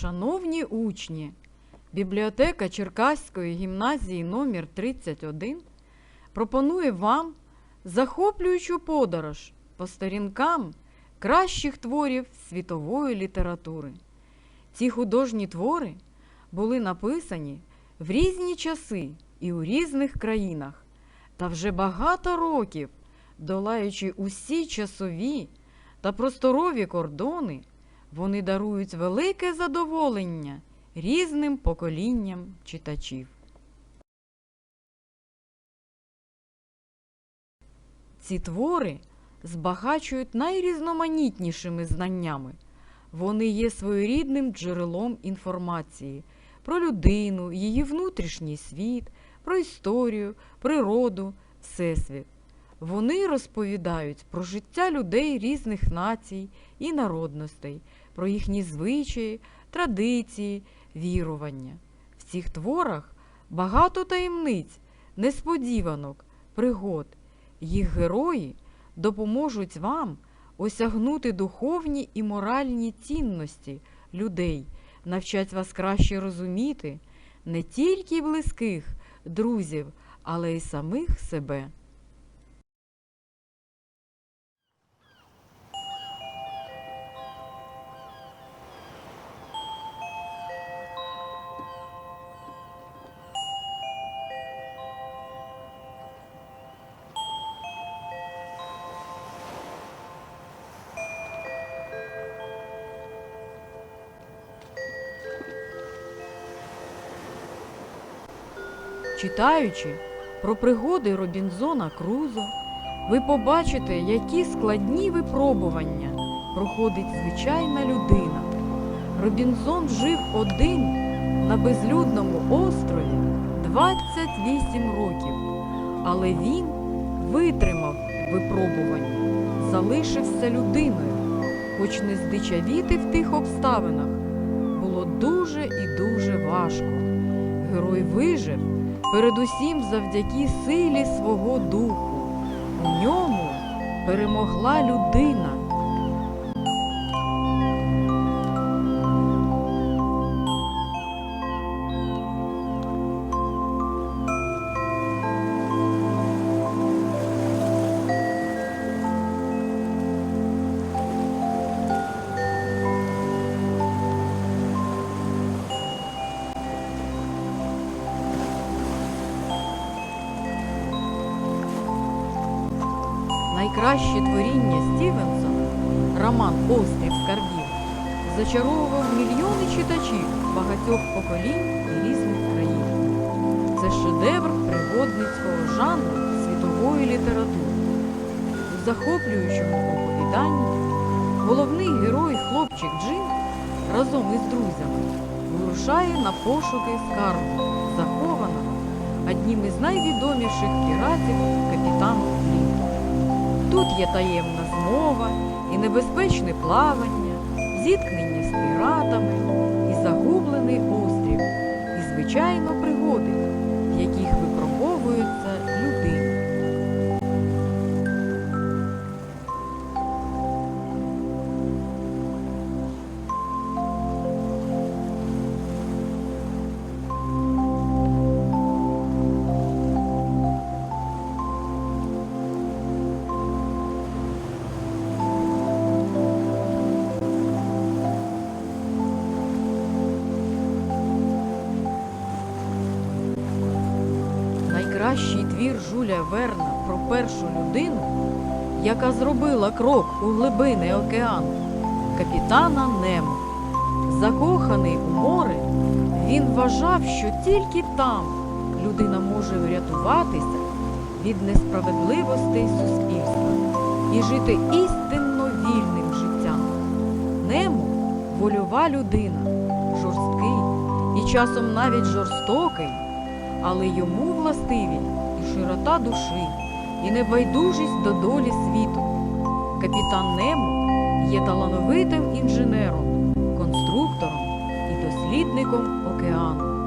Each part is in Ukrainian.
Шановні учні, бібліотека Черкаської гімназії номер 31 пропонує вам захоплюючу подорож по сторінкам кращих творів світової літератури. Ці художні твори були написані в різні часи і у різних країнах, та вже багато років, долаючи усі часові та просторові кордони, вони дарують велике задоволення різним поколінням читачів. Ці твори збагачують найрізноманітнішими знаннями. Вони є своєрідним джерелом інформації про людину, її внутрішній світ, про історію, природу, всесвіт. Вони розповідають про життя людей різних націй і народностей, про їхні звичаї, традиції, вірування. В цих творах багато таємниць, несподіванок, пригод. Їх герої допоможуть вам осягнути духовні і моральні цінності людей, навчать вас краще розуміти не тільки близьких друзів, але й самих себе. Читаючи про пригоди Робінзона Крузо, ви побачите, які складні випробування проходить звичайна людина. Робінзон жив один на безлюдному острові 28 років, але він витримав випробування, залишився людиною, хоч не здичавіти в тих обставинах було дуже і дуже важко. Герой вижив передусім завдяки силі свого духу. У ньому перемогла людина. Найкраще творіння Стівенсона, роман Острів скарбів, зачаровував мільйони читачів багатьох поколінь і різних країн. Це шедевр пригодницького жанру світової літератури. У захоплюючому оповіданні головний герой хлопчик Джим разом із друзями вирушає на пошуки скарбу, захованого одним із найвідоміших піратів капітаном Флінтом. Тут є таємна змова і небезпечне плавання, зіткнення з піратами і загублений острів, і, звичайно, пригоди, Найкращий твір Жуля Верна про першу людину, яка зробила крок у глибини океану, капітана Немо. Закоханий у море, він вважав, що тільки там людина може врятуватися від несправедливостей суспільства і жити істинно вільним життям. Немо вольова людина, жорсткий і часом навіть жорстокий але йому властиві і широта душі, і небайдужість до долі світу. Капітан Немо є талановитим інженером, конструктором і дослідником океану.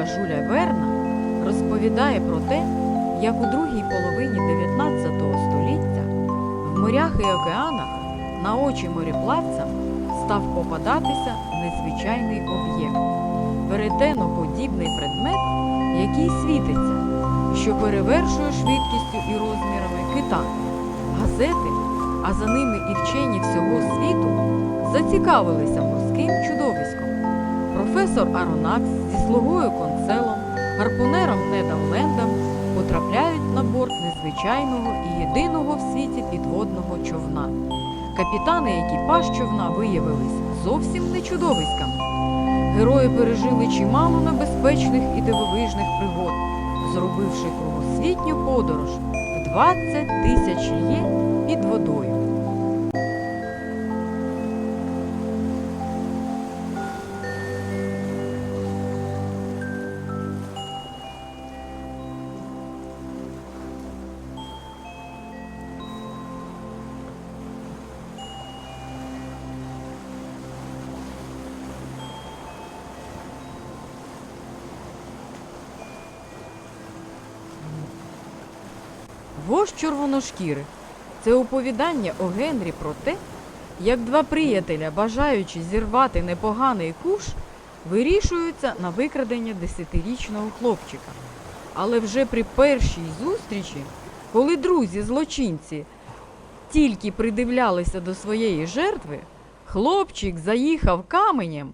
Книга Жуля Верна розповідає про те, як у другій половині 19 століття в морях і океанах на очі мореплавцям став попадатися незвичайний об'єкт веретеноподібний предмет, який світиться, що перевершує швидкістю і розмірами кита. Газети, а за ними і вчені всього світу, зацікавилися морським чудовиськом. Професор Аронакс зі слугою концелом, гарпунером Недом Лендом потрапляють на борт незвичайного і єдиного в світі підводного човна. Капітани екіпаж човна виявилися зовсім не чудовиськами. Герої пережили чимало небезпечних і дивовижних пригод, зробивши кругосвітню подорож в 20 тисяч лє під водою. Вождь червоношкіри це оповідання о Генрі про те, як два приятеля, бажаючи зірвати непоганий куш, вирішуються на викрадення десятирічного хлопчика. Але вже при першій зустрічі, коли друзі злочинці тільки придивлялися до своєї жертви, хлопчик заїхав каменем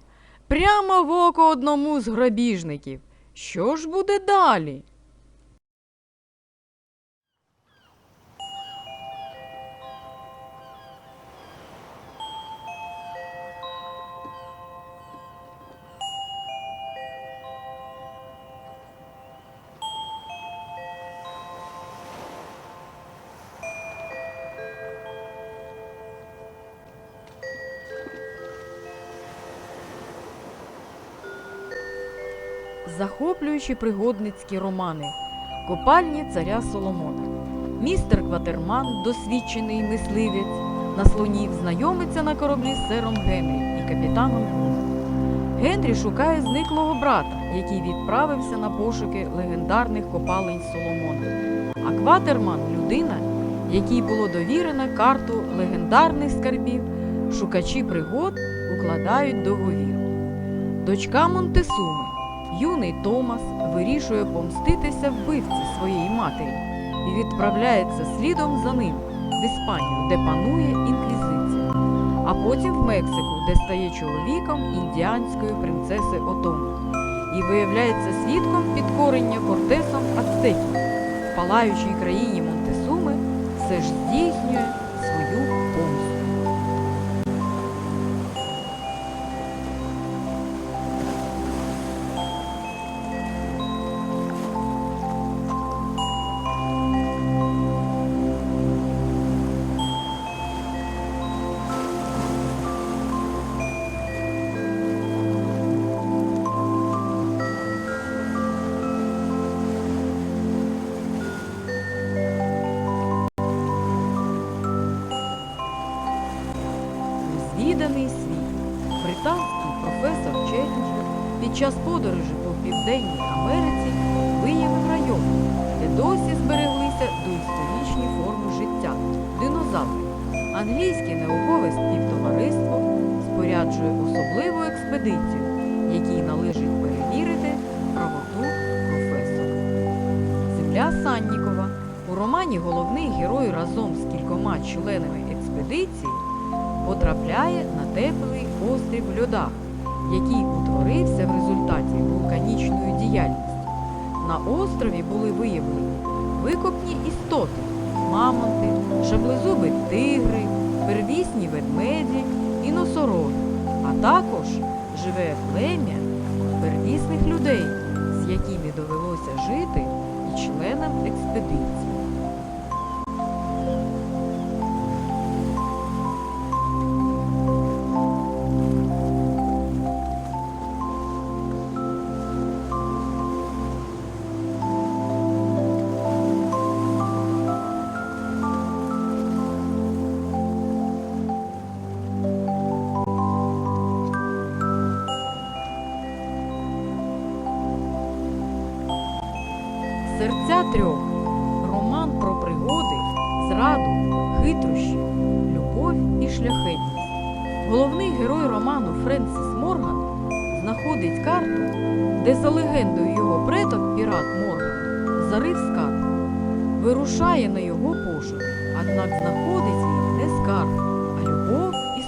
прямо в око одному з грабіжників. Що ж буде далі? Захоплюючі пригодницькі романи, копальні царя Соломона. Містер Кватерман, досвідчений мисливець, на слонів знайомиться на кораблі з сером Генрі і капітаном Гулом. Генрі шукає зниклого брата, який відправився на пошуки легендарних копалень Соломона. А Кватерман людина, якій було довірено карту легендарних скарбів, шукачі пригод укладають договір. Дочка Монтесуми, юний Томас, вирішує помститися вбивці своєї матері і відправляється слідом за ним в Іспанію, де панує інквізиція, а потім в Мексику, де стає чоловіком індіанської принцеси Отомо і виявляється свідком підкорення Кортесом ацтеків. В палаючій країні Монтесуми все ж здійснює час подорожі по Південній Америці виявив район, де досі збереглися доісторичні форми життя динозаври. Англійське наукове співтовариство споряджує особливу експедицію, якій належить перевірити правоту професора. Земля Саннікова. У романі головний герой разом з кількома членами експедиції потрапляє на теплий острів льодах, який утворився в результаті вулканічної діяльності. На острові були виявлені викопні істоти, мамонти, шаблезуби тигри, первісні ведмеді і носороги, а також живе плем'я первісних людей, з якими довелося жити і членам експедиції.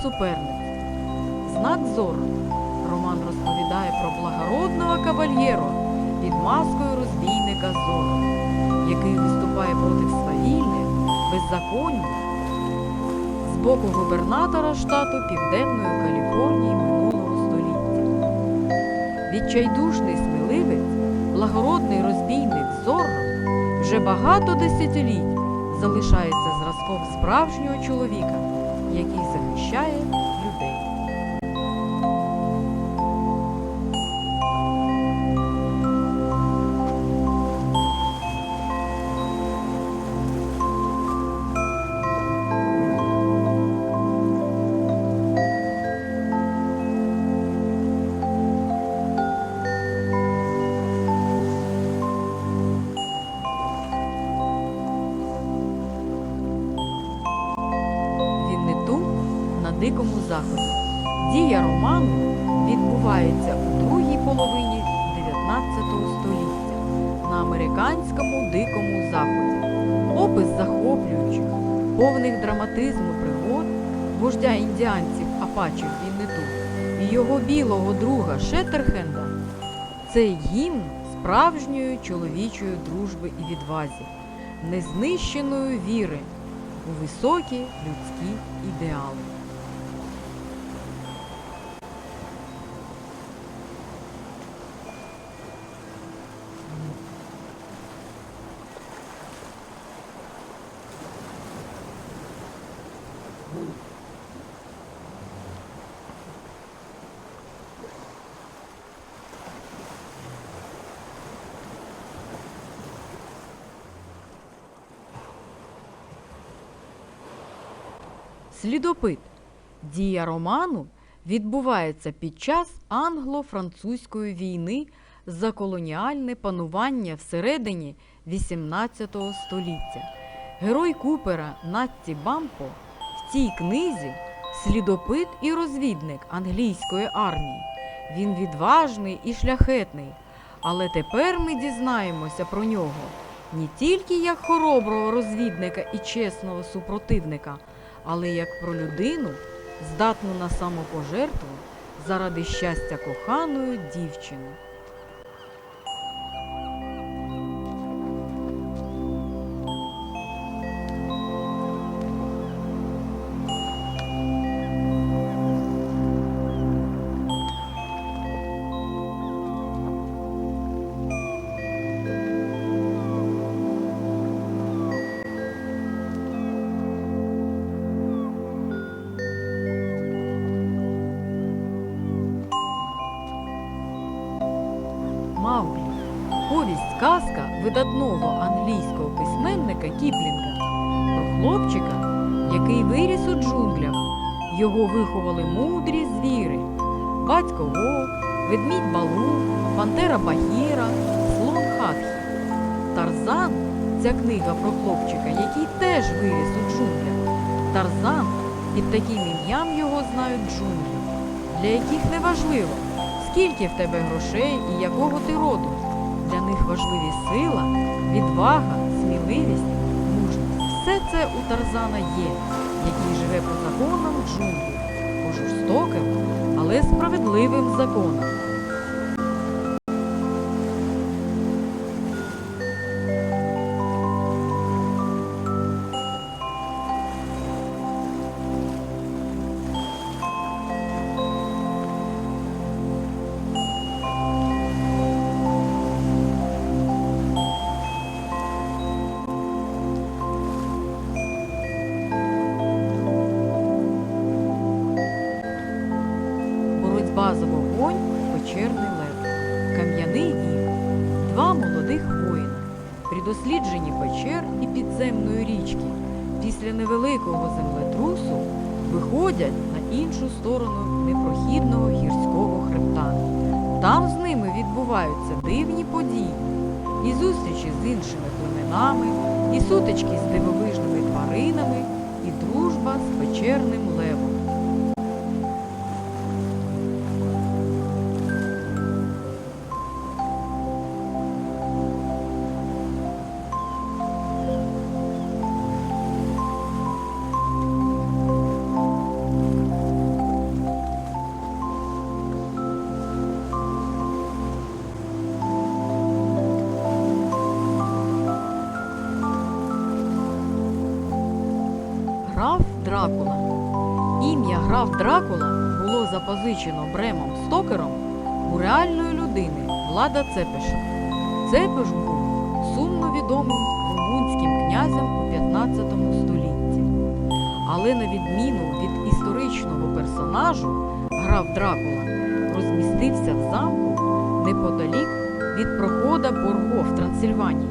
Суперництво. Знак зору. Роман розповідає про благородного кавальєро під маскою розбійника Зорро, який виступає проти свавільних, беззаконних з боку губернатора штату Південної Каліфорнії минулого століття. Відчайдушний сміливець, благородний розбійник Зорро вже багато десятиліть залишається зразком справжнього чоловіка, який захищає дикому. Дія роману відбувається у другій половині 19 століття на американському дикому заході. Опис захоплюючих, повних драматизму пригод вождя індіанців Апачів Віннету і його білого друга Шеттерхенда це гімн справжньої чоловічої дружби і відвазі, незнищеної віри у високі людські ідеали. Слідопит. Дія роману відбувається під час англо-французької війни за колоніальне панування всередині XVIII століття. Герой Купера Натті Бампо в цій книзі слідопит і розвідник англійської армії. Він відважний і шляхетний. Але тепер ми дізнаємося про нього не тільки як хороброго розвідника і чесного супротивника, але як про людину, здатну на самопожертву заради щастя коханої дівчини. Казка видатного англійського письменника Кіплінга про хлопчика, який виріс у джунглях. Його виховали мудрі звіри, батько вовк, ведмідь Балу, пантера Багіра, слон Хатхі. Тарзан ця книга про хлопчика, який теж виріс у джунглях. Тарзан під таким ім'ям його знають джунглі, для яких не важливо, скільки в тебе грошей і якого ти роду. Важливі сила, відвага, сміливість, мужність. Все це у Тарзана є, який живе по законам джунглів, по жорстоким, але справедливим законам. Після невеликого землетрусу виходять на іншу сторону непрохідного гірського хребта. Там з ними відбуваються дивні події. і зустрічі з іншими племенами, і сутички з дивовижними тваринами, і дружба з печерним левом. Граф Дракула. Ім'я граф Дракула було запозичено Бремом Стокером у реальної людини Влада Цепеша. Цепеш був сумно відомим румунським князем у 15 столітті. Але на відміну від історичного персонажу, граф Дракула розмістився в замку неподалік від прохода Борго в Трансильванії.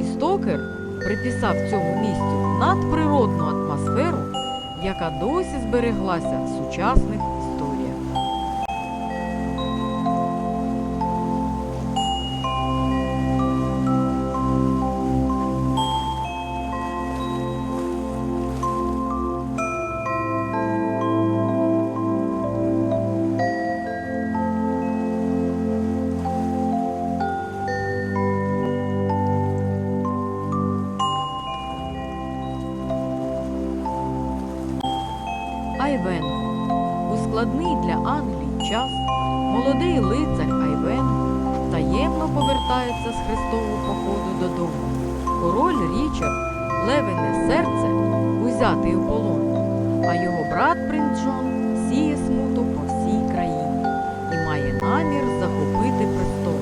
І Стокер приписав цьому місцю надприродну атмосферу, яка досі збереглася в сучасних час молодий лицар Айвен таємно повертається з хрестового походу додому. Король Річард, левине серце, узятий у полон, а його брат принц Джон сіє смуту по всій країні і має намір захопити престол.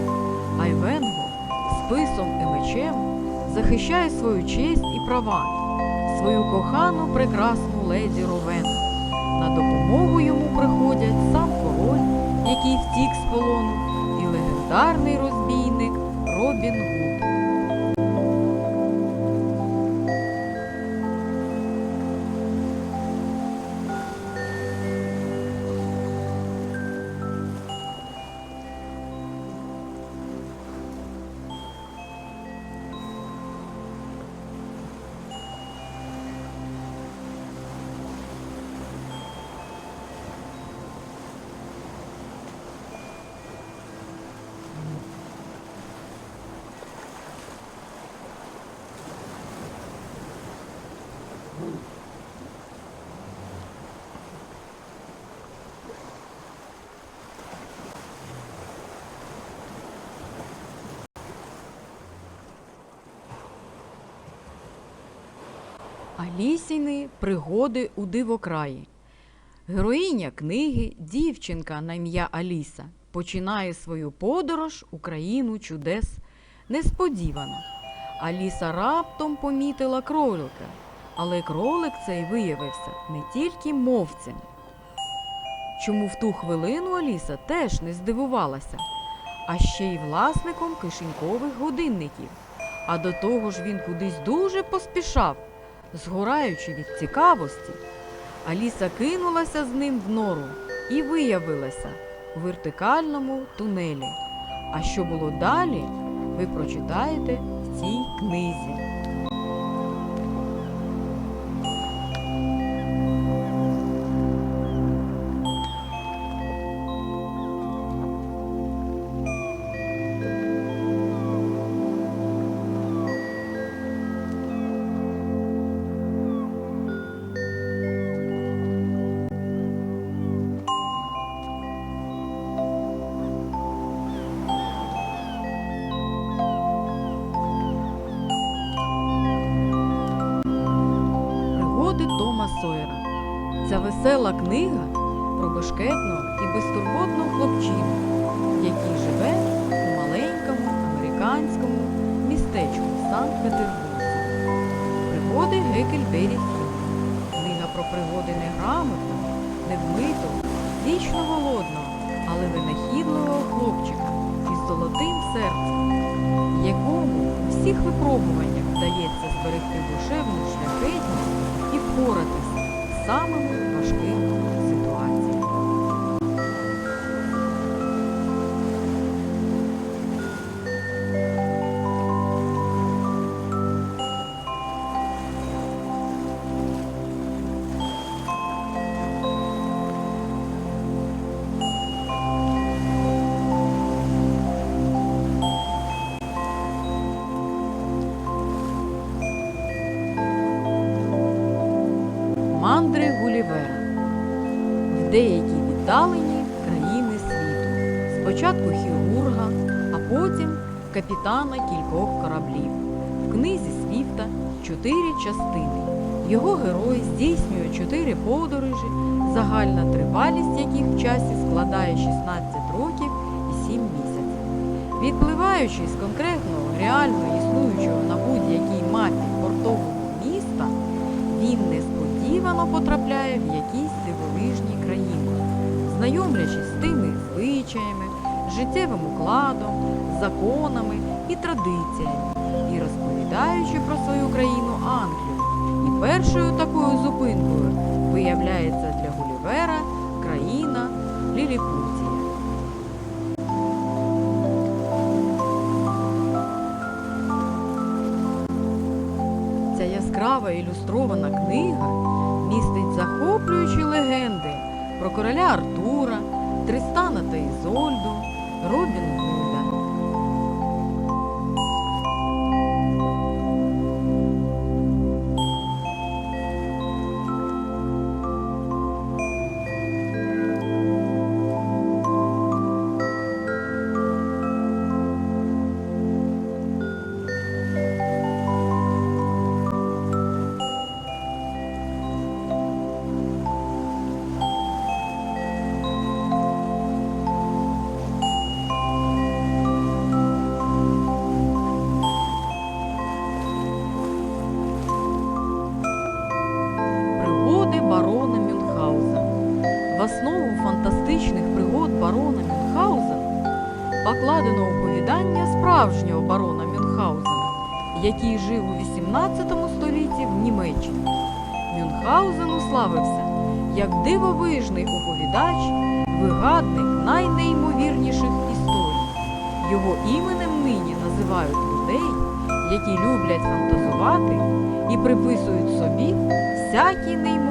Айвенго списом і мечем захищає свою честь і права, свою кохану прекрасну леді Ровену. На допомогу йому приходять сам король, який втік з полону, і легендарний розбійник Робін Гуд. Алісіни пригоди у дивокраї. Героїня книги, дівчинка на ім'я Аліса, починає свою подорож у країну чудес несподівано. Аліса раптом помітила кролика, але кролик цей виявився не тільки мовцем. Чому в ту хвилину Аліса теж не здивувалася, а ще й власником кишенькових годинників. А до того ж він кудись дуже поспішав, згораючи від цікавості. Аліса кинулася з ним в нору і виявилася у вертикальному тунелі. А що було далі, ви прочитаєте в цій книзі. Пригоди Тома Сойера. Ця весела книга про бешкетного і безтурботного хлопчину, який живе у маленькому американському містечку Санкт-Петербурзі. Пригоди Гекельбері. Книга про пригоди неграмотного, невмитого, вічно голодного, але винахідливого хлопчика із золотим серцем, якому всіх випробуваннях вдається зберегти душевну шляхетність і впоратися з самими важкими капітана кількох кораблів. В книзі Свіфта чотири частини. Його герой здійснює чотири подорожі, загальна тривалість яких в часі складає 16 років і 7 місяців. Відпливаючи з конкретного реально існуючого на будь-якій мапі портового міста, він несподівано потрапляє в якісь дивовижні країни, знайомлячись з тими звичаями, життєвим укладом, законами і традиціями, і розповідаючи про свою країну Англію. І першою такою зупинкою виявляється для Гулівера країна Ліліпутія. Ця яскрава ілюстрована книга містить захоплюючі легенди про короля Артура, Тристана та Ізольду, Робін Мюнхгаузена, який жив у 18 столітті в Німеччині. Мюнхгаузен уславився як дивовижний оповідач, вигадник найнеймовірніших історій. Його іменем нині називають людей, які люблять фантазувати і приписують собі всякі неймовірні